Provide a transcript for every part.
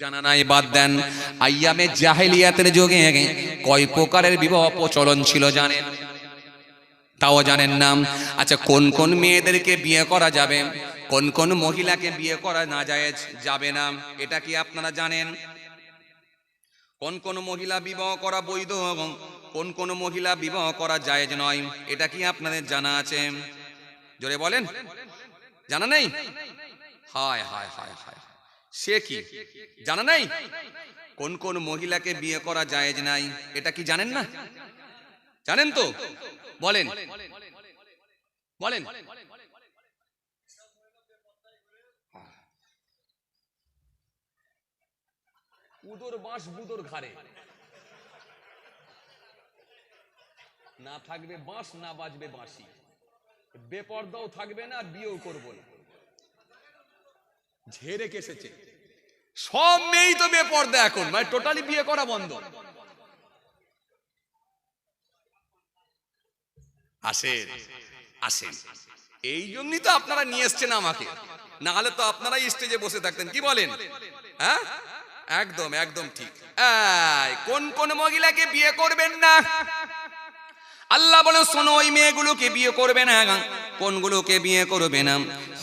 জানা নাই, বাদ দেন। আইয়ামে জাহেলিয়াতের যুগে কয় প্রকারের বিবাহ প্রচলন ছিল জানেন? তাও জানেন না। আচ্ছা কোন কোন মেয়েদেরকে বিয়ে করা যাবে? কোন কোন মহিলাকে বিয়ে করা না যায়, যাবে না। এটা কি আপনারা জানেন? কোন কোন মহিলা বিবাহ করা বৈধ এবং কোন কোন মহিলা বিবাহ করা জায়েজ নয়, এটা কি আপনাদের জানা আছে? জোরে বলেন। জানা নেই? হায় হায় হায় হায়। সে কি? জানা নাই? কোন কোন মহিলাকে বিয়ে করা জায়েজ নাই, এটা কি জানেন না? জানেন তো? বলেন। বলেন। উদর বাঁশ বুদর ঘাড়ে। না থাকবে বাঁশ, না বাজবে বাঁশি। বেপর্দাও থাকবে না, আর বিয়েও করব না। ঝেড়ে কেসেছে। সব মেয়েই তো বেপর্দা এখন মানে টোটালি বিয়ে করা বন্ধ। আসেন আসেন। এই জন্যই তো আপনারা নিয়ে এসছেন আমাকে। না হলে তো আপনারাই স্টেজে বসে থাকতেন, কি বলেন? হ্যাঁ? একদম একদম ঠিক। কোন কোন মহিলাকে বিয়ে করবেন না? আল্লাহ বলে শোনো ওই মেয়েগুলোকে বিয়ে করবে না কোনগুলোকে বিয়ে করবে না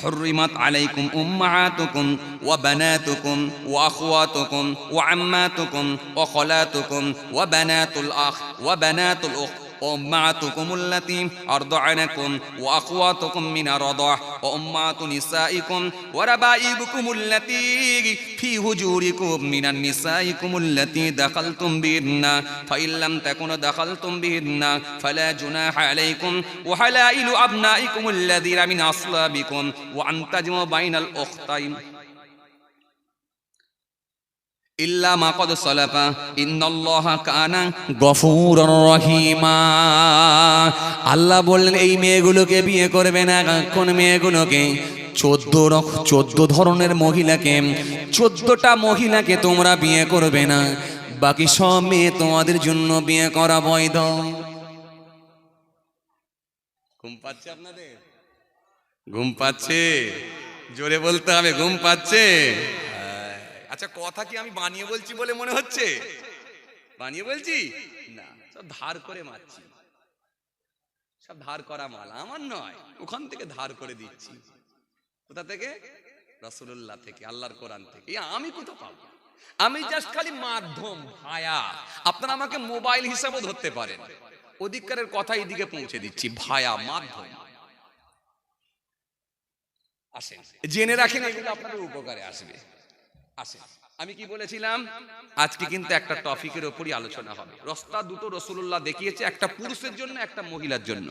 حرمت عليكم أمهاتكم وبناتكم وأخواتكم وعماتكم وخالاتكم وبنات الأخ وبنات الأخت وأمهاتكم التي أرضعنكم وأخواتكم من الرضاع وأمهات نسائكم وربائبكم التي في هجوركم من النسائكم التي دخلتم بهن فإن لم تكونوا دخلتم بهن فلا جناح عليكم وحلائل أبنائكم الذين من أصلابكم وأن تجمعوا بين الأختين ইল্লা মা কদ সালাফা কানা গফুরুর রহিমা। আল্লাহ বললেন, এই মেয়েগুলোকে বিয়ে করবে না, কোন মেয়েগুলোকে? চোদ্দ চোদ্দ ধরনের মহিলাকে, চোদ্দটা মহিলাকে তোমরা বিয়ে করবে না। বাকি সব মেয়ে তোমাদের জন্য বিয়ে করা বৈধ। ঘুম পাচ্ছে আপনাদের? ঘুম পাচ্ছে? জোরে বলতে হবে, ঘুম পাচ্ছে? আচ্ছা কথা কি আমি বানিয়ে বলছি বলে মনে হচ্ছে? বানিয়ে বলছি? না, সব ধার করে মারছি। সব ধার করা মাল, আমার নয়, ওখান থেকে ধার করে দিচ্ছি। কোথা থেকে? রসুল্লাহ থেকে, আল্লাহর কোরআন থেকে। আমি কোথা পাবো? আমি জাস্ট খালি মাধ্যম, ভায়া। আপনারা আমাকে মোবাইল হিসাবেও ধরতে পারেন। অধিকারের কথা এইদিকে পৌঁছে দিচ্ছি, ভায়া, মাধ্যম। আসেন। জেনে রাখেন এগুলো আপনাদের উপকারে আসবে। আসেন আমি কি বলেছিলাম? আজকে কিন্তু একটা টপিকের উপরই আলোচনা হবে। রাস্তা দুটো রসুল্লাহ দেখিয়েছে, একটা পুরুষের জন্য, একটা মহিলার জন্য।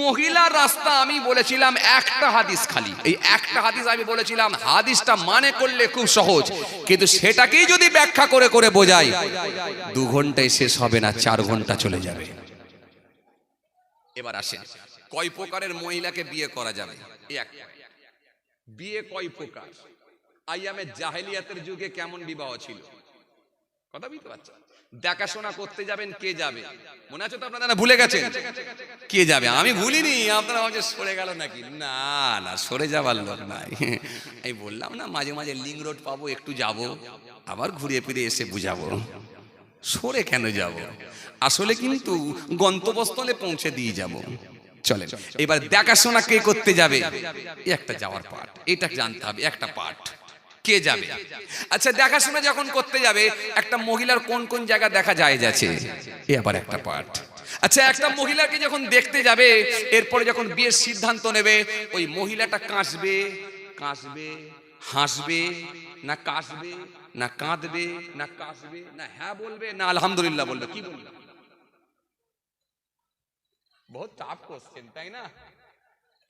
মহিলার রাস্তা আমি বলেছিলাম একটা হাদিস খালি। এই একটা হাদিস আমি বলেছিলাম, হাদিসটা মানে করলে খুব সহজ। কিন্তু সেটাকেই যদি ব্যাখ্যা করে করে বোঝাই, দু ঘন্টায় শেষ হবে না, চার ঘণ্টা চলে যাবে। এবার আসেন, কয় প্রকারের মহিলাকে বিয়ে করা যাবে? বিয়ে কয় প্রকার? আইয়ামে জাহেলিয়াতের যুগে কেমন বিবাহ ছিল? কথা বুঝতে পারছেন দেখাশোনা করতে যাবেন, কে যাবে? মনে আছে তো আপনারা ভুলে গেছেন? কে যাবে? আমি ভুলিনি, আপনারা ভাবছে সরে গেল নাকি? না না, সরে যাবার লোক নাই। আমি বললাম, না, মাঝে মাঝে লিং রোড পাবো, একটু যাব, আবার ঘুরে ফিরে এসে বুঝাবো। সরে কেন যাব? আসলে কিন্তু গন্তব্যস্থলে পৌঁছে দিয়ে যাব। চলেন, এবার দেখাশোনা কে করতে যাবে? একটা যাওয়ার পার্ট এটা জানতে হবে, একটা পার্ট কে যাবে? আচ্ছা দেখাশোনা যখন করতে যাবে, একটা মহিলার কোন কোন জায়গা দেখা যায় যাচ্ছে? এ আবার একটা পার্ট। আচ্ছা একটা মহিলাকে যখন দেখতে যাবে, এরপরে যখন বিয়ের সিদ্ধান্ত নেবে, ওই মহিলাটা কাঁসবে কাঁসবে, হাসবে, না কাশবে না কাঁদবে, না কাশবে না হ্যাঁ বলবে, না আলহামদুলিল্লাহ বলবে, কি বলবে? বহুত টাফ কোশ্চেন তাই না?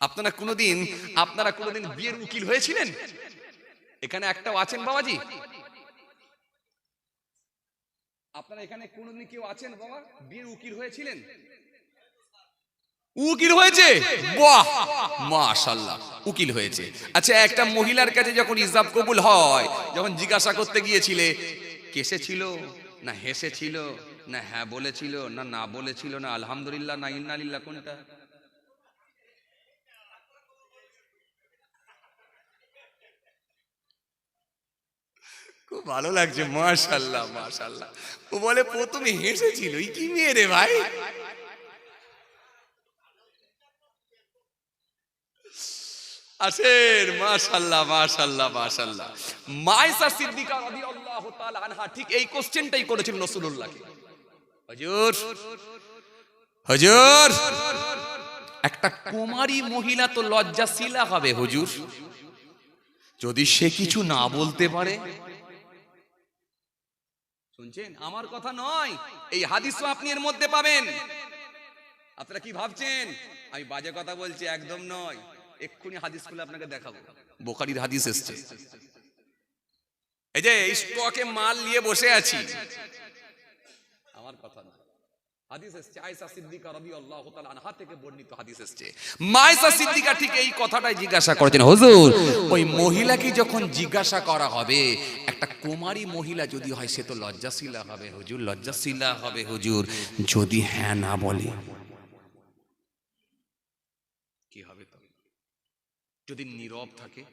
আপনারা কোনোদিন আপনারা কোনোদিন বিয়ের উকিল হয়েছিলেন? এখানে একটাও আছেন বাবাজি? আপনারা এখানে কোনোদিন কেউ আছেন বাবা? বিয়ের উকিল হয়েছিলেন? উকিল হয়েছে? বাহ! মাশাল্লাহ উকিল হয়েছে। আচ্ছা একটা মহিলার কাছে যখন ইজাব কবুল হয়, যখন জিজ্ঞাসা করতে গিয়েছিলে কেসেছিল না হেসেছিল? না হ্যাঁ বলেছিল? না না বলেছিল? না আলহামদুলিল্লাহ, না ইন্নালিল্লাহ কোনটা? খুব ভালো লাগছে মাশাল্লাহ মাশাল্লাহ ও বলে, প্রথমে হেসেছিল। কি মেয়ে রে ভাই? আসেন মাশাল্লাহ মাশাল্লাহ মাশাল্লাহ সিদ্দিকা রাদিয়াল্লাহু তাআলা আনহা ঠিক এই কোশ্চেনটাই হুজুর হুজুর, একটা কুমারী মহিলা তো লজ্জাশীলা হবে, হুজুর। যদি সে কিছু না বলতে পারে শুনছেন? আমার কথা নয়, এই হাদিসও আপনি এর মধ্যে পাবেন। আপনারা কি ভাবছেন? আমি বাজে কথা বলছি, একদম নয়। এক্ষুনি হাদিস খুলে আপনাকে দেখাবো। বোকারির হাদিস এসছে। এই যে স্টকে মাল নিয়ে বসে আছি। আমার কথা না এই কথাটাই জিজ্ঞাসা ওই মহিলাকে যখন জিজ্ঞাসা করা হবে, একটা কুমারী মহিলা যদি হয়, সে তো হবে, হুজুর হবে, হুজুর। যদি হ্যাঁ না বলে, কি হবে যদি নীরব থাকে,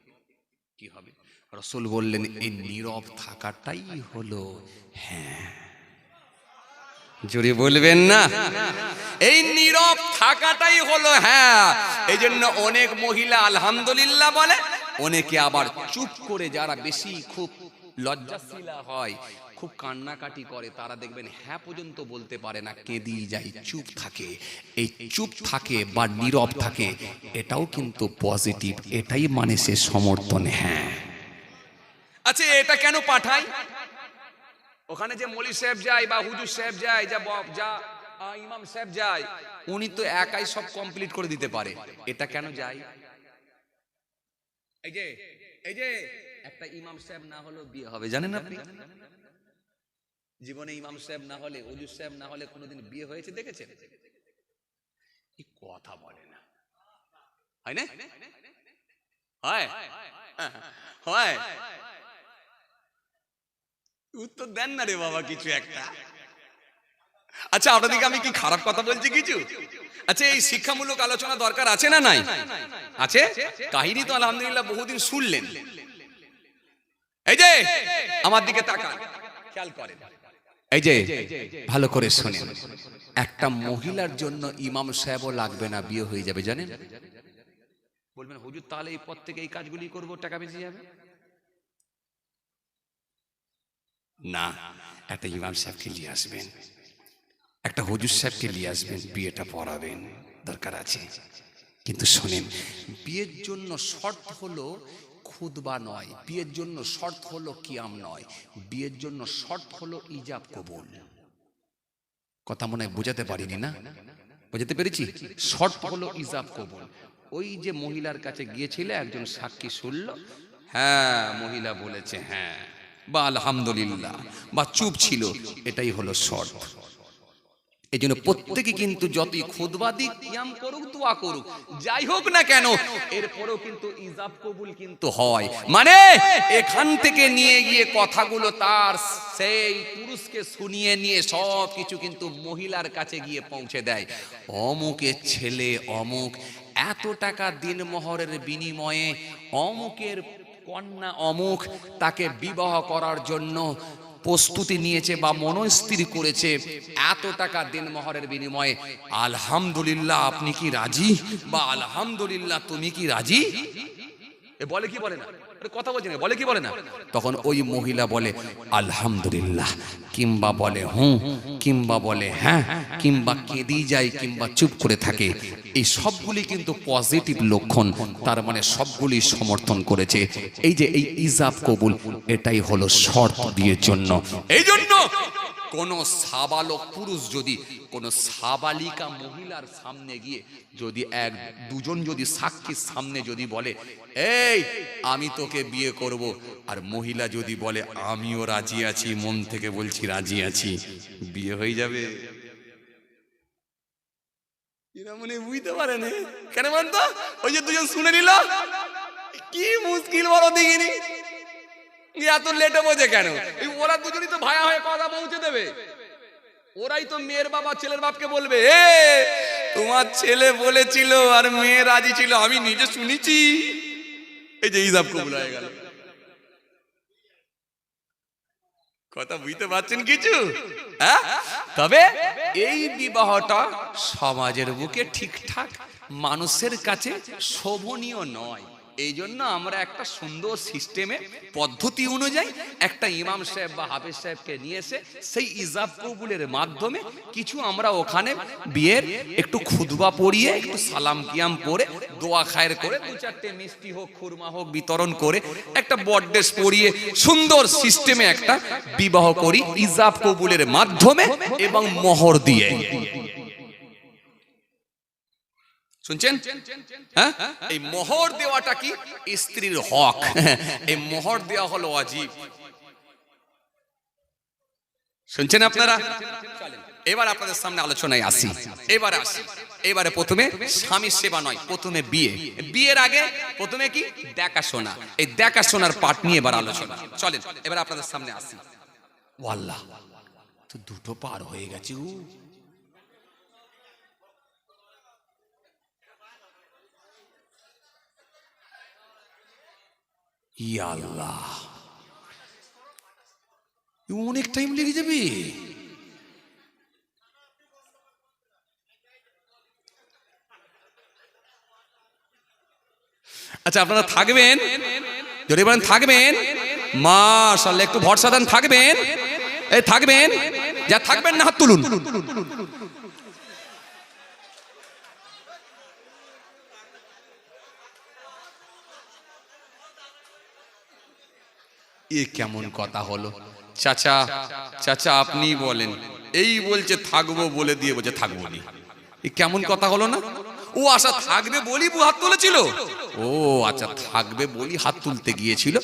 কি হবে? রসুল বললেন, এই নীরব থাকাটাই হলো হ্যাঁ। জোরে বলবেন না। এই নীরব থাকাটাই হলো হ্যাঁ এই জন্য অনেক মহিলা আলহামদুলিল্লাহ বলে, অনেকে আবার চুপ করে যারা বেশি খুব লজ্জাশীলা হয়, খুব কান্নাকাটি করে, তারা দেখবেন হ্যাঁ পর্যন্ত বলতে পারে না কেঁদি যায়, চুপ থাকে। এই চুপ থাকে বা নীরব থাকে, এটাও কিন্তু পজিটিভ, এটাই মানে সে সমর্থন হ্যাঁ। আচ্ছা এটা কেন পাঠায়? ওখানে যে মলি সাহেব যায় বা হুজুর সাহেব যায়, যা যা ইমাম সাহেব যায়, উনি তো একাই সব কমপ্লিট করে দিতে পারে। এটা কেন যায়? এই যে এই যে, একটা ইমাম সাহেব না হলেও বিয়ে হবে, জানেন আপনি? জীবনে ইমাম সাহেব না হলে, হুজুর সাহেব না হলে কোনোদিন বিয়ে হয়েছে দেখেছেন? কথা বলে না। হয় না? হয়? হয়। উত্তর দেন না রে বাবা কিছু একটা। আচ্ছা আপনাদেরকে আমি কি খারাপ কথা বলছি কিছু? আচ্ছা এই শিক্ষামূলক আলোচনা দরকার আছে না নাই? আছে? কাহিনী তো আলহামদুলিল্লাহ বহুদিন শুনলেন। এই যে, আমার দিকে তাকান, খেয়াল করেন। এই যে, ভালো করে শুনেন। একটা মহিলার জন্য ইমাম সাহেবও লাগবে না, বিয়ে হয়ে যাবে, জানেন? বলবেন, হুজুর, তাহলে এই পথ থেকে এই কাজগুলি করব, টাকা বেঁচে যাবে? না, একটা ইমাম সাহেবকে নিয়ে আসবেন। একটা হুজুর সাহেবকে নিয়ে আসবেন, বিয়েটা পড়াবেন, দরকার আছে। কিন্তু শোনেন, বিয়ের জন্য শর্ত হলো খুদবা নয়, বিয়ের জন্য শর্ত হলো কিয়াম নয়, বিয়ের জন্য শর্ত হলো ইজাব কবুল। কথা মনে বোঝাতে পারিনি না? বোঝাতে পেরেছি? শর্ত হলো ইজাব কবুল। ওই যে মহিলার কাছে গিয়েছিলে, একজন সাক্ষী শুনল হ্যাঁ মহিলা বলেছে হ্যাঁ। বা আলহামদুলিল্লাহ, বা চুপ ছিল, এটাই হলো শর্ত। এই জন্য প্রত্যেকে কিন্তু যতই খুদবা দিক করুক, দোয়া করুক, যাই হোক না কেন, এরপরেও কিন্তু ইজাব কবুল কিন্তু হয়। মানে এখান থেকে নিয়ে গিয়ে কথাগুলো তার সেই পুরুষকে শুনিয়ে নিয়ে সব কিছু কিন্তু মহিলার কাছে গিয়ে পৌঁছে দেয়। অমুকের ছেলে অমুক, এত টাকা দিনমোহরের বিনিময়ে অমুকের কন্যা অমুক তাকে বিবাহ করার জন্য প্রস্তুতি নিয়েছে বা মনস্থির করেছে, এত টাকা দিনমোহরের বিনিময়ে। আলহামদুলিল্লাহ, আপনি কি রাজি? বা আলহামদুলিল্লাহ, তুমি কি রাজি? এ বলে কি বলে না? তখন ওই মহিলা বলে, আলহামদুলিল্লাহ। কিংবা বলে, হুঁ। কিংবা বলে হ্যাঁ। কিংবা কেঁদেই যায়, কিংবা চুপ করে থাকে। এই সবগুলি কিন্তু পজিটিভ লক্ষণ, তার মানে সবগুলি সমর্থন করেছে। এই যে এই ইজাব কবুল, এটাই হলো শর্ত বিয়ের জন্য। এই জন্য কোন সাবালক পুরুষ যদি, কোনো সাবালিকা মহিলার সামনে গিয়ে যদি এক, দুজন যদি সাক্ষীর সামনে যদি বলে, এই, আমি তোকে বিয়ে করব। আর মহিলা যদি বলে, আমিও রাজি আছি, মন থেকে বলছি রাজি আছি, বিয়ে হয়ে যাবে। মনে বুঝতে কেন বলতো? ওই যে দুজন শুনে নিল। কি মুশকিল বলো দেখিনি। এত লেটে বোঝে কেন? ওরা দুজনই তো ভায়া হয়ে কথা পৌঁছে দেবে। ওরাই তো মেয়ের বাবা, ছেলের বাপকে বলবে, এ, তোমার ছেলে বলেছিল আর মেয়ে রাজি ছিল, আমি নিজে শুনেছি। এই যে হিসাব কবুল হয়ে গেল। কথা বুঝতে পারছেন কিছু? হ্যাঁ? তবে এই বিবাহটা সমাজের বুকে ঠিকঠাক, মানুষের কাছে শোভনীয় নয়। এই জন্য আমরা একটা সুন্দর সিস্টেমে পদ্ধতি অনুযায়ী একটা ইমাম সাহেব বা হাফেজ সাহেবকে নিয়ে এসে সেই ইজাব কবুলের মাধ্যমে কিছু আমরা ওখানে বিয়ের একটু খুদবা পড়িয়ে, একটু সালাম কিয়াম পরে দোয়া খায়ের করে, দু চারটে মিষ্টি হোক, খুরমা হোক, বিতরণ করে একটা বড্ডেস পরিয়ে সুন্দর সিস্টেমে একটা বিবাহ করি, ইজাব কবুলের মাধ্যমে এবং মোহর দিয়ে। শুনছেন? হ্যাঁ? এই মোহর দেওয়াটা কি? স্ত্রীর হক। এই মোহর দেওয়া হলো অজীব শুনছেন আপনারা? এবার আপনাদের সামনে আলোচনায় আসি। এবার আসি। এবারে প্রথমে স্বামীর সেবা নয়, প্রথমে বিয়ে। বিয়ের আগে প্রথমে কি? দেখাশোনা। এই দেখাশোনার পাঠ নিয়ে এবার আলোচনা। চলেন, এবার আপনাদের সামনে আসি। ওয়াল্লাহ, তো দুটো পার হয়ে গেছে ইয়া অনেক টাইম লেগে যাবে। আচ্ছা আপনারা থাকবেন? যদি বলেন, থাকবেন? মাশাল্লাহ একটু ভরসা দেন, থাকবেন? এই, থাকবেন? যা থাকবেন না, হাত তুলুন। এ কেমন কথা হলো? চাচা চাচা আপনি বলেন। এই বলছে, থাকব বলে দিয়ে বলছে থাকব নি এ কেমন কথা হলো না? ও আশা, থাকবে বলি হাত তুলেছিল। ও আচ্ছা থাকবে বলি হাত তুলতে গিয়েছিল,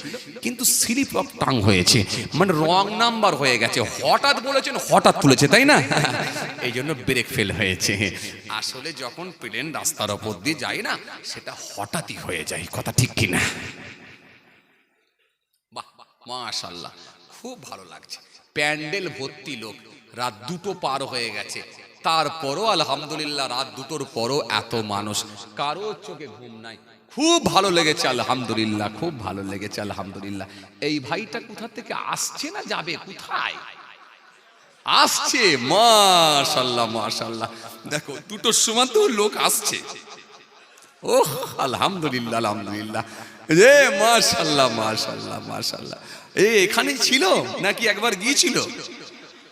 কিন্তু স্লিপ অফ টাং হয়েছে। মানে রং নাম্বার হয়ে গেছে। হঠাৎ বলেছেন, হঠাৎ তুলেছে, তাই না? এই জন্য ব্রেক ফেল হয়েছে। আসলে যখন প্লেন রাস্তার ওপর দিয়ে যায় না, সেটা হঠাৎই হয়ে যায়। কথা ঠিক কিনা? মাশাল্লাহ খুব ভালো লাগছে। প্যান্ডেল ভর্তি লোক, রাত দুটো পার হয়ে গেছে। তারপরও আলহামদুলিল্লাহ রাত দুটোর পরও এত মানুষ কারও চোখে ঘুম নাই। খুব ভালো লেগেছে আলহামদুলিল্লাহ, খুব ভালো লেগেছে আলহামদুলিল্লাহ। এই ভাইটা কোথা থেকে আসছে না যাবে, কোথায়? আসছে মাশাল্লাহ মাশাল্লাহ দেখো, দুটোর সময় তো লোক আসছে। ওহ, আলহামদুলিল্লাহ আলহামদুলিল্লাহ। রে মাশাল্লাহ মাশাল্লাহ মাশাল্লাহ। এ, এখানেই ছিল নাকি একবার গিয়েছিল?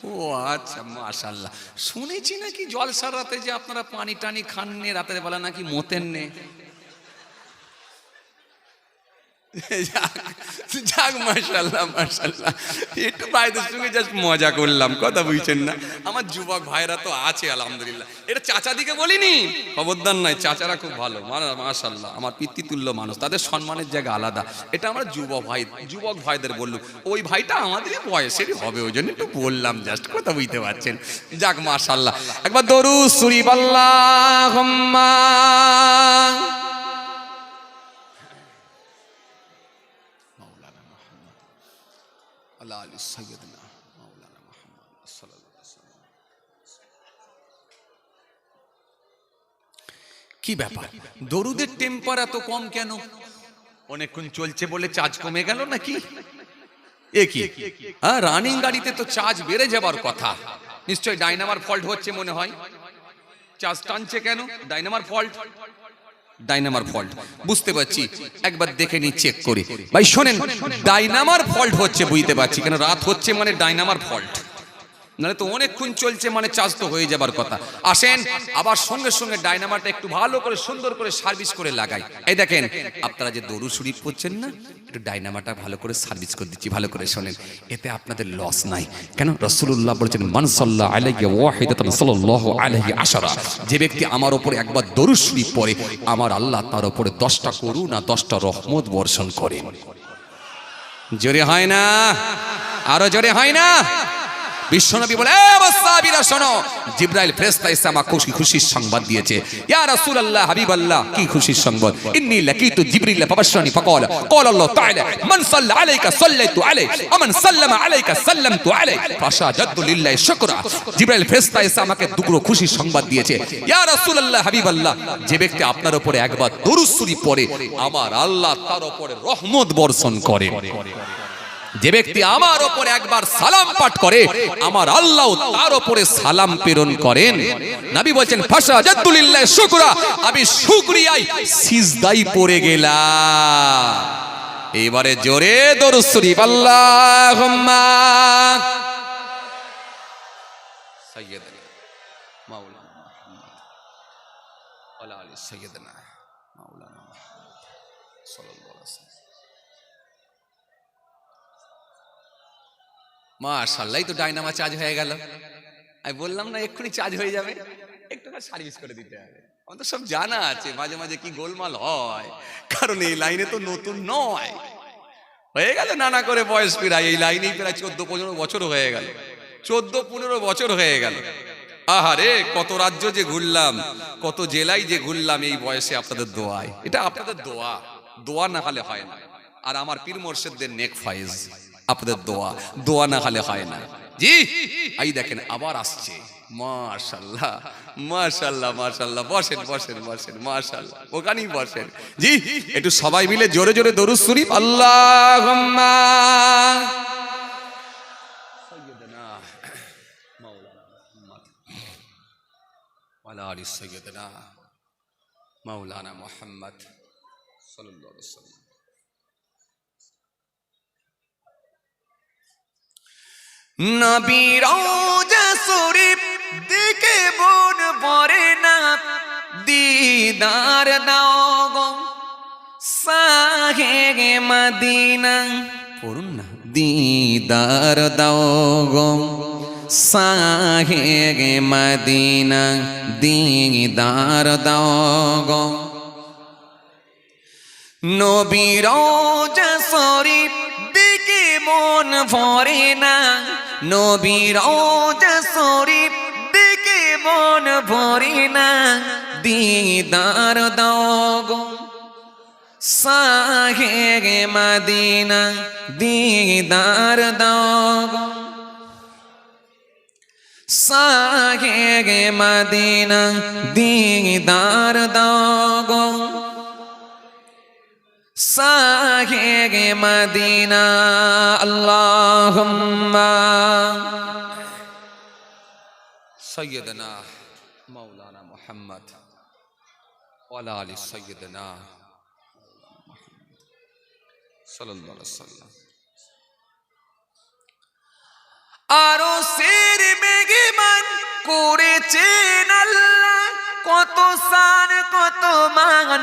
ও আচ্ছা মাশাল্লাহ। শুনেছি নাকি জলসার রাতে যে আপনারা পানি টানি খান নে রাতের বেলা নাকি মোতেন নে যাক, মাশাল্লাহ মাশাল্লাহ একটু ভাইদের সঙ্গে জাস্ট মজা করলাম কথা বুঝছেন না। আমার যুবক ভাইরা তো আছে আলহামদুলিল্লাহ। এটা চাচাদিকে বলিনি খবরদার নাই চাচারা খুব ভালো মাশাল্লাহ আমার পিতৃতুল্য মানুষ তাদের সম্মানের জায়গা আলাদা। এটা আমরা যুবক ভাই যুবক ভাইদের বললুম। ওই ভাইটা আমাদের বয়সেরই হবে ওই জন্য একটু বললাম জাস্ট কথা বুঝতে পারছেন। যাক মাশাল্লাহ একবার দরু সুরি আলী সৈয়দনা মাওলানা মুহাম্মদ। কি ব্যাপার? দরুদের টেম্পার এত কম কেন? অনেকক্ষণ চলছে বলে চার্জ কমে গেল নাকি? এ কি? হ্যাঁ রানিং গাড়িতে তো চার্জ বেড়ে যাবার কথা। নিশ্চয় ডাইনামার ফল্ট হচ্ছে মনে হয়? চার্জ টানছে কেন? ডাইনামার ফল্ট ডাইনামার ফল্ট বুঝতে পারছি? একবার দেখে নি চেক করি। ভাই, শোনেন ডাইনামার ফল্ট হচ্ছে, বুঝতে পারছি। কেন রাত হচ্ছে মানে ডাইনামার ফল্ট নাহলে তো অনেকক্ষণ চলছে মানে চার্জ তো হয়ে যাবার কথা। আসেন, আবার সঙ্গে সঙ্গে ডাইনামারটা একটু ভালো করে, সুন্দর করে সার্ভিস করে লাগাই। এই দেখেন, আপনারা যে দরু শরীফ পড়ছেন না, একটু ডাইনামাটা ভালো করে সার্ভিস করে দিচ্ছি, ভালো করে শোনেন। এতে আপনাদের লস নাই। কেন? রসুল্লাহ বলেছেন মানসাল্লাহ আলাইহি ওয়াহিদাতান সাল্লাল্লাহু আলাইহি আশারা। যে ব্যক্তি আমার উপরে একবার দরু শরীফ পড়ে, আমার আল্লাহ তার উপরে দশটা আর দশটা রহমত বর্ষণ করেন। জোরে হয় না? আরও জোরে হয় না? বিশ্বনবী বলে "এ আমার সাহাবীরা শোনো জিব্রাইল ফেরেশতা এসে আমাকে খুশি খুশির সংবাদ দিয়েছে ইয়া রাসূলুল্লাহ হাবিবাল্লাহ কি খুশির সংবাদ ইন্নী লাকিতু জিবরিল ফাবাশশানি ফাকাল قال الله تعالى من صلى عليك صليت عليه ومن سلم عليك سلمت عليه فشهدت لله شكرا জিব্রাইল ফেরেশতা এসে আমাকে দুটো খুশির সংবাদ দিয়েছে ইয়া রাসূলুল্লাহ হাবিবাল্লাহ যে ব্যক্তি আপনার উপরে একবার দরুদ শরীফ পড়ে আমার আল্লাহ তার উপরে রহমত বর্ষণ করে যে ব্যক্তি আমার ওপরে একবার সালাম পাঠ করে, আমার আল্লাহ তার ওপরে সালাম প্রেরণ করেন। নবী বলছেন ফাসা জাদ্দুলিল্লাহ শুকরা। আমি শুকরিয়ায় সিজদাই পড়ে গেলাম। এবারে জোরে দরুদ শরীফ, আল্লাহুম্মা। সাইয়্যিদানা মাওলানা ওয়ালা আলি সাইয়্যিদানা মাওলানা মুহাম্মদ সাল্লাল্লাহু আলাইহি ওয়াসাল্লাম মাশাল্লাহ তো ডাইনামা চার্জ হয়ে গেল। আমি বললাম না, এক্ষুনি চার্জ হয়ে যাবে। একটু সার্ভিস করে দিতে হবে। আমার সব জানা আছে, মাঝে মাঝে কি গোলমাল হয়। কারণ এই লাইনে তো নতুন নয়। হয়ে গেল নানা করে বয়স প্রায়, এই লাইনেই প্রায় চোদ্দ পনেরো বছর হয়ে গেল। চোদ্দ পনেরো বছর হয়ে গেল। আহারে, কত রাজ্য যে ঘুরলাম, কত জেলায় যে ঘুরলাম এই বয়সে আপনাদের দোয়ায়। এটা আপনাদের দোয়া। দোয়া না হলে হয় না। আর আমার পীর মোর্শেদদের নেক ফাইজ আপনাদের দোয়া। দোয়া না হলে হয় না। জি? এই দেখেন, আবার আসছে। মার্শাল্লাহ মাশাল্লাহ মাশাল্লাহ। বসেন বসেন বসেন, মাশাল্লাহ। ওখানেই বসেন। জি? একটু সবাই মিলে জোরে জোরে দরুদ শরীফ। আল্লাহ মাওলানা মোহাম্মদ সাল্লাল্লাহু আলাইহি ওয়াসাল্লাম। নবীর শরীফ দিকে মন পড়ে না। দিদার দাও গো সাহে মদিনা। পড়ুন না, দিদার দাও গো সাহে মদিনা। দিদার দাও গো। নবীর শরীফ দিকে মন ভরে না। নবীর শরীফ দিকে মন ভরে না। দিদার দগো সাহে মদিনা, দিদার দগো সাহে মদিনা, দিদার দগো সাহে মদিনা আল্লাহ সৈয়দনা মৌলানা মোহাম্মদ ওয়ালা আলী সৈয়দনা সাল্লাম আরও সের মেঘমান করেছেন আল্লাহ। কত সান, কত মান,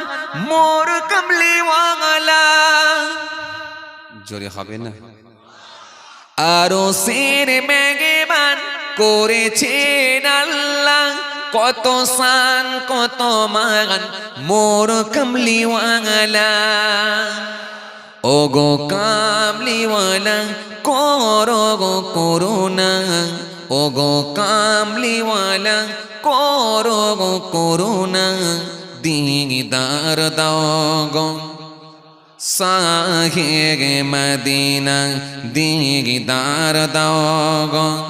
মোর কমলিওয়ালা জোরে হবে না? আরও সের মেঘমান করেছেন আল্লাহ। কত সান, কত মান, মোর কমলিওয়ালা ও গো কামলিওয়ালা করো গো ও গো কামলিওয়ালা করো গো করুণা দিদার দাও গো। সাহে মদিনা দিদার দাও গো।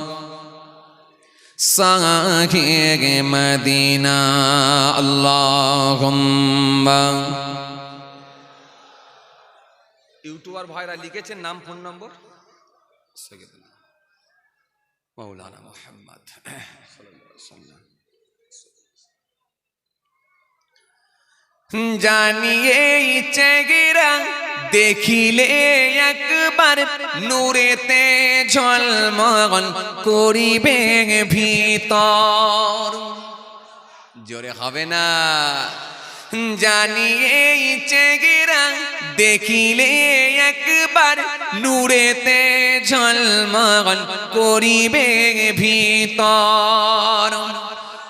সাহে মদিনা আল্লাহুম্মা। ইউটিউবার ভাইরা লিখেছেন নাম ফোন নম্বর? মৌলানা মোহাম্মদ। জানিয়ে চেগিরা দেখিলে একবার নূরেতে ঝলমল করিবে ভিতর। জোরে হবে না। জানিয়ে চেগিরা দেখিলে একবার নূরেতে ঝলমল করিবে ভিতর।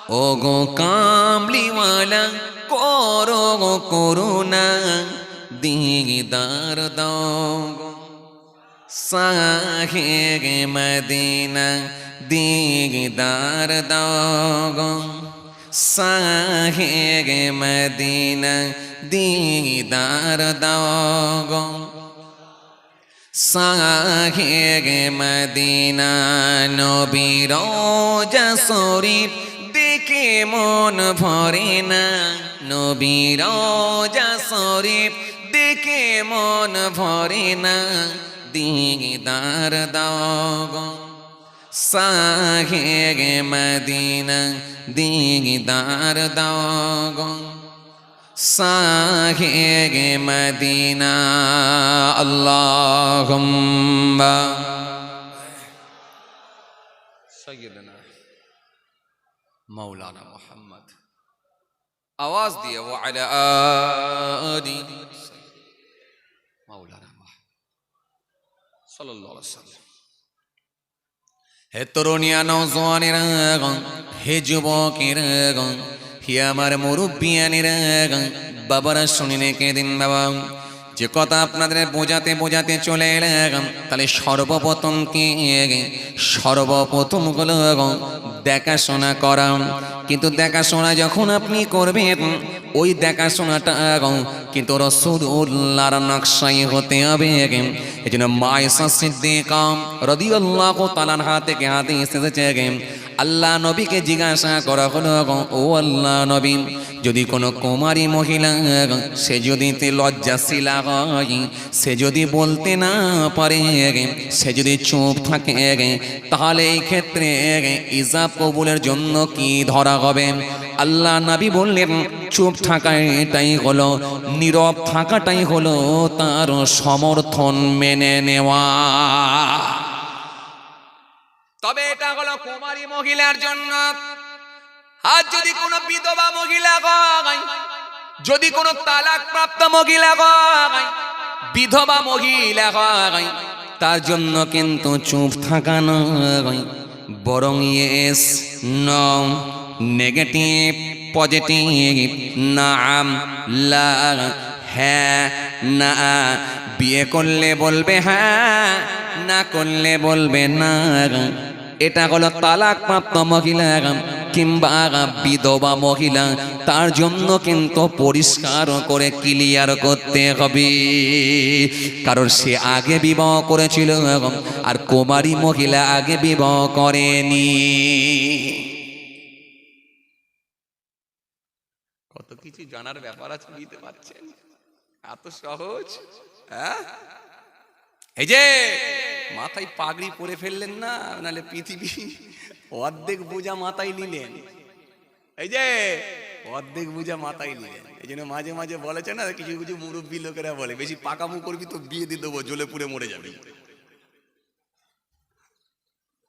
ও গো কামলিওয়ালা, করো গো করুণা, দিদার সাহে মদিনা, দিদার দাও গো সাহে মদিনা দিদার দাও গো সাহে মদিনা নবীর শরীফ দেখে মন ভরে না। নবীর শরীফ দেখে মন ভরে না। দিদার দাও গো সাহে মদিনা দিদার দাও গো সাহে মদিনা, আল্লাহুম্মা। সৈয়দনা মৌলানা মোহাম্মদ। আওয়াজ দিয়ে ও আলা আলি মোহাম্মদ। সাল্লাল্লাহু আলাইহি ওয়াসাল্লাম। হে তরুণিয়া নজওয়ানেরা হে যুবকেরা হে আমার মুরব্বিয়ানেরা বাবারা শুনিনে কেদিন বাবা যে কথা আপনাদের বোঝাতে বোঝাতে চলে এলাম, তাহলে সর্বপ্রথম কি? সর্বপ্রথম হলো দেখাশোনা করা। কিন্তু দেখাশোনা যখন আপনি করবেন, ওই দেখাশোনাটা কিন্তু রসুল্লাহর নকশাই হতে হবে। এই জন্য মায়সা সিদ্দিকাম রদিয়াল্লাহু তাআলার হাত থেকে হাদিস এসেছে আল্লাহ নবীকে জিজ্ঞাসা করা হলো, ও আল্লাহ নবী, যদি কোনো কুমারী মহিলা সে যদি লজ্জাশীলা হয়, সে যদি বলতে না পারে, সে যদি চুপ থাকে, তাহলে এই ক্ষেত্রে ইজাব কবুলের জন্য কি ধরা হবে? আল্লাহ নবী বললেন, চুপ থাকাটাই হলো, নীরব থাকাটাই হলো তার সমর্থন মেনে নেওয়া। তবে এটা মহিলার জন্য। আর যদি কোনো বিধবা মহিলা হয়, যদি কোনো তালাক প্রাপ্ত মহিলা হয়, বিধবা মহিলা হয়, তার জন্য কিন্তু চুপ থাকা নয়, বরং ইয়েস ন নেগেটিভ পজিটিভ নাম, লা হ্যাঁ না, বিয়ে করলে বলবে হ্যাঁ না করলে বলবে না। এটা হলো তালাক প্রাপ্ত মহিলা কিংবা বিধবা মহিলা। তার জন্য কিন্তু পরিষ্কার করে ক্লিয়ার করতে হবে। কারণ সে আগে বিবাহ করেছিল আর কুমারী মহিলা আগে বিবাহ করেনি। কত কিছু জানার ব্যাপার আছে, বুঝতে পারছেন? এত সহজ হ্যাঁ? এই যে, মাথায় পাগড়ি পরে ফেললেন না, নাহলে পৃথিবী অর্ধেক বোঝা মাথায় নিলেন। এই যে, অর্ধেক বোঝা মাথায় নিলেন। এই জন্য মাঝে মাঝে বলেছে না, কিছু কিছু মুরব্বী লোকেরা বলে, বেশি পাকা পাকামু করবি তো বিয়ে দিয়ে দেবো, জ্বলে পুড়ে মরে যাবি।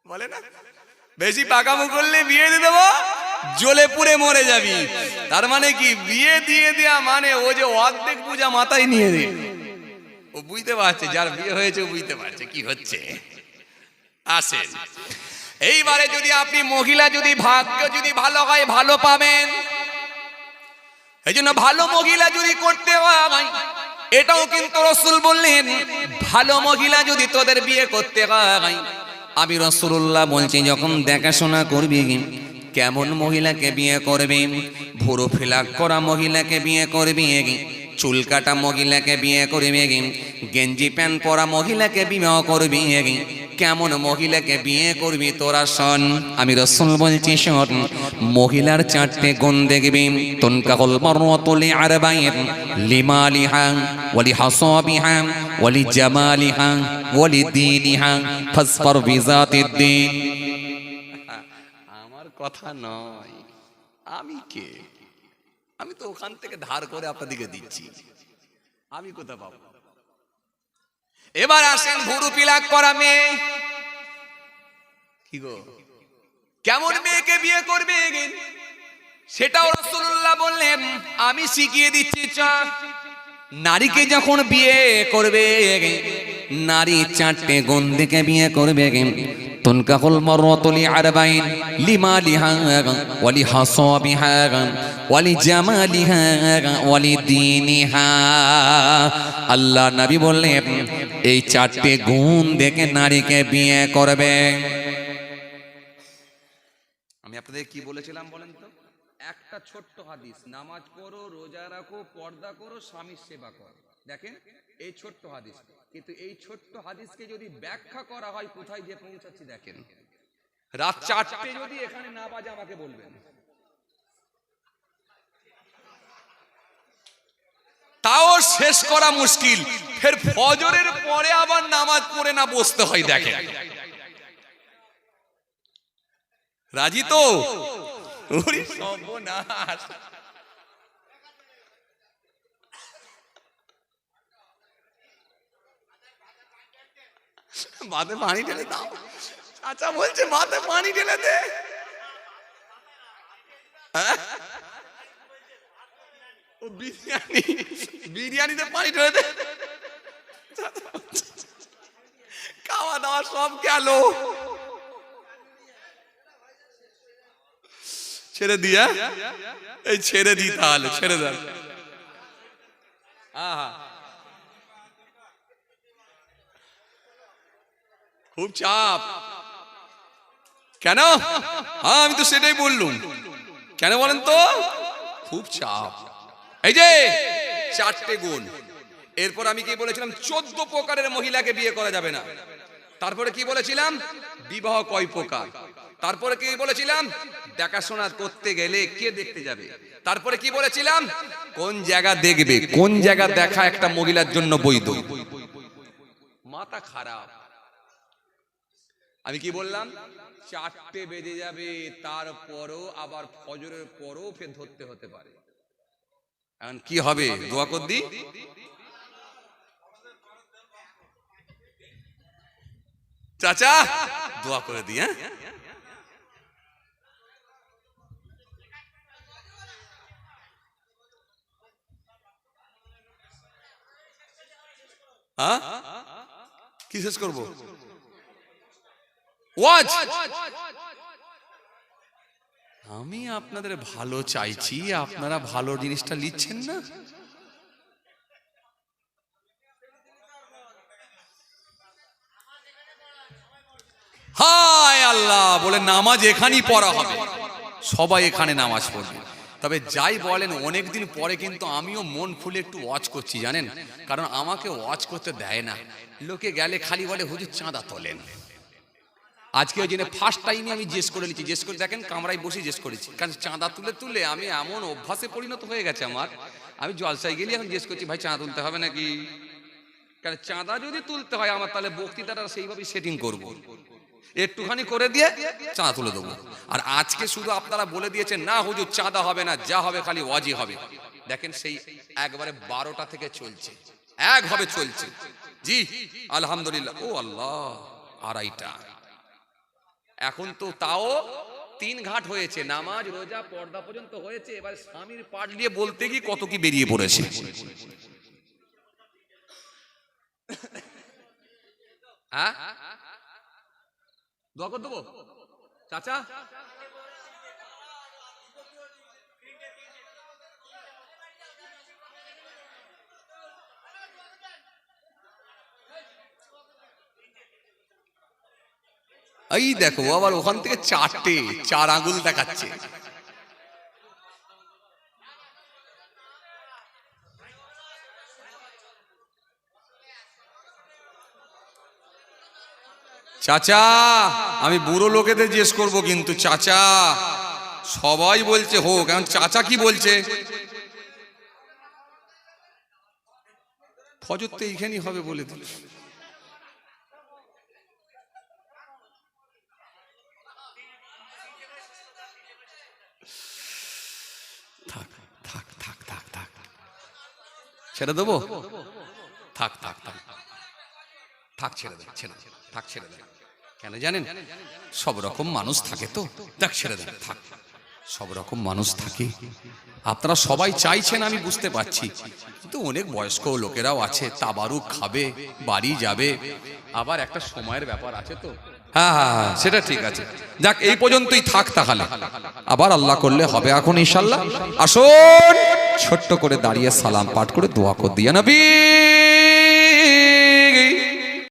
বলে না? বেশি পাকা পাকামু করলে বিয়ে দিয়ে দেবো, জ্বলে পুড়ে মরে যাবি। তার মানে কি? বিয়ে দিয়ে দেয়া মানে ও যে অর্ধেক পূজা মাথায় নিয়ে দে ও বুঝতে পারছে, যার বিয়ে হয়েছে বুঝতে পারছে কি হচ্ছে। আসেন। এইবারে যদি আপনি মহিলা যদি ভাগ্য যদি ভালো হয়, ভালো পাবেন। এই জন্য ভালো মহিলা যদি করতে হয়, এটাও কিন্তু রসুল বললেন, ভালো মহিলা যদি তোদের বিয়ে করতে হয়, আমি রসুল্লাহ বলছি, যখন দেখাশোনা করবি, কেমন মহিলাকে বিয়ে করবি, ভুরু ফিলাক করা মহিলাকে বিয়ে করবি চুল কাটা মহিলাকে বিয়ে করবি গেঞ্জি প্যান্ট পরা মহিলাকে বিবাহ করবি কেমন মহিলাকে বিয়ে করবি তোরা শোন, আমি রসুল বলছি শোন, মহিলার চারটে গুণ দেখবি, তনকা তনকাহল মরতলি আরবাইন লিমালিহা ওয়ালি হাসাবিহা, ওয়ালি জামালিহা, ওয়ালি দীনিহা ফাসফর বিজাতিদ্দিন আমার কথা নয়, আমি কে? আমি তো ওখান থেকে ধার করে আপনাদেরকে দিচ্ছি। আমি কোথা পাবো? এবার আসেন ভুরু পিলাক করা মেয়ে। কি গো? কেমন মেয়েকে বিয়ে করবে সেটাও রসুল্লাহ বললেন, আমি শিখিয়ে দিচ্ছি, চা। নারীকে যখন বিয়ে করবে, নারী চারটে গুণ দেখে বিয়ে করবে। লিমালিহা ওয়ালি হাসাবিহা ওয়ালি জামালিহা ওয়ালি দীনিহা আল্লাহ নবী বললেন, এই চারটে গুণ দেখে নারীকে বিয়ে করবে। আমি আপনাদের কি বলেছিলাম বলেন তো? একটা ছোট্ট হাদিস, নামাজ পড়ো, রোজা রাখো, পর্দা করো, স্বামীর সেবা করো। দেখেন, এই ছোট্ট হাদিস কিন্তু এই ছোট্ট হাদিসকে যদি ব্যাখ্যা করা হয় কোথায় যে পৌঁছাচ্ছি দেখেন। রাত চারটে যদি এখানে না বাজে আমাকে বলবেন। তাও শেষ করা মুশকিল। ফের ফজরের পরে আবার নামাজ পড়ে না বসতে হয় দেখে রাজি তো? সর্বনাশ। মাথে পানি ঢেলে দাও। চাচা বলছে মাথে পানি ঢেলে দে। হ্যাঁ? বিরিয়ানি। বিরিয়ানিতে পানি ঢেলে দে। খাওয়া দাওয়া সব গেল। ছেড়ে দিয়া এই ছেড়ে দি তাহলে, ছেড়ে দেন আহা। খুব চাপ। কেন? হ্যাঁ আমি তো সেটাই বললুম। কেন বলেন তো? খুব চাপ। এই যে, চারটে গুণ। এরপর আমি কি বলেছিলাম? চোদ্দ প্রকারের মহিলাকে বিয়ে করা যাবে না। তারপরে কি বলেছিলাম? বিবাহ কয় প্রকার? তারপরে কি বলেছিলাম? দেখাশোনা করতে গেলে কে দেখতে যাবে? তারপরে কি বলেছিলাম? কোন জায়গা দেখবে? কোন জায়গা দেখা একটা মহিলার জন্য বৈধ? মাথা খারাপ। আমি কি বললাম? চারটে বেজে যাবে, তারপরও আবার ফজরের পরও ফের ধরতে হতে পারে। এখন কি হবে? দোয়া কর দি। চাচা, দোয়া করে দি হ্যাঁ? হ্যাঁ? কি শেষ করব? ওয়াজ আমি আপনাদের ভালো চাইছি, আপনারা ভালো জিনিসটা লিখছেন না? হায় আল্লাহ, বলে নামাজ এখানেই পড়া হবে। সবাই এখানে নামাজ পড়বে। তবে যাই বলেন, অনেকদিন পরে কিন্তু আমিও মন খুলে একটু ওয়াচ করছি, জানেন? কারণ আমাকে ওয়াচ করতে দেয় না। লোকে গেলে খালি বলে, হুজুর চাঁদা তোলেন। আজকে ওই জন্য ফার্স্ট টাইমে আমি জিজ্ঞেস করে নিচ্ছি। জিজ্ঞেস করে দেখেন কামরায় বসে জিজ্ঞেস করেছি। কারণ চাঁদা তুলে তুলে আমি এমন অভ্যাসে পরিণত হয়ে গেছে আমার। আমি জলসায় গেলে এখন জিজ্ঞেস করছি, ভাই, চাঁদা তুলতে হবে নাকি? কারণ চাঁদা যদি তুলতে হয়, আমার তাহলে বক্তৃতাটা সেইভাবেই সেটিং করব। একটুখানি করে দিয়ে চাঁদা তুলে দেবো। আর আজকে শুধু আপনারা বলে দিয়েছেন, না, হুজুর, চাঁদা হবে না, যা হবে খালি ওয়াজি হবে। দেখেন সেই একবারে বারোটা থেকে চলছে। এক হবে চলছে। জি, আলহামদুলিল্লাহ। ও আল্লাহ, আড়াইটা। এখন তো তাও তিন ঘাট হয়েছে, নামাজ, রোজা, পর্দা পর্যন্ত হয়েছে, এবার স্বামীর পাঠ নিয়ে বলতে গিয়ে কত কি বেরিয়ে পড়েছে। হ্যাঁ? দোয়া করে দেবো? চাচা? এই দেখো আবার ওখান থেকে চারটে, চার আঙুল দেখাচ্ছে। চাচা, আমি বুড়ো লোকেদের জিজ্ঞেস করব কিন্তু, চাচা, সবাই বলছে হোক এখন চাচা কি বলছে? ফজর তো এইখানেই হবে বলে দিল। থাক থাক থাক থাক। ছেড়ে দেবো? থাক থাক থাক। থাক, ছেড়ে দেন, ছেড়ে থাক, ছেড়ে দেন। কেন জানেন? সব রকম মানুষ থাকে তো। দেখ, ছেড়ে দেন, থাক। সব রকম মানুষ থাকে। আপনারা সবাই চাইছেন আমি বুঝতে পারছি। কিন্তু অনেক বয়স্ক লোকেরাও আছে তাবারু খাবে, বাড়ি যাবে। আবার একটা সময়ের ব্যাপার আছে তো। হ্যাঁ হ্যাঁ, সেটা ঠিক আছে। যাক এই পর্যন্তই থাক তাহলে। আবার আল্লাহ করলে হবে এখন ইনশাল্লাহ। আসুন ছোট্ট করে দাঁড়িয়ে সালাম পাঠ করে দোয়া কর দিয়ে নবী।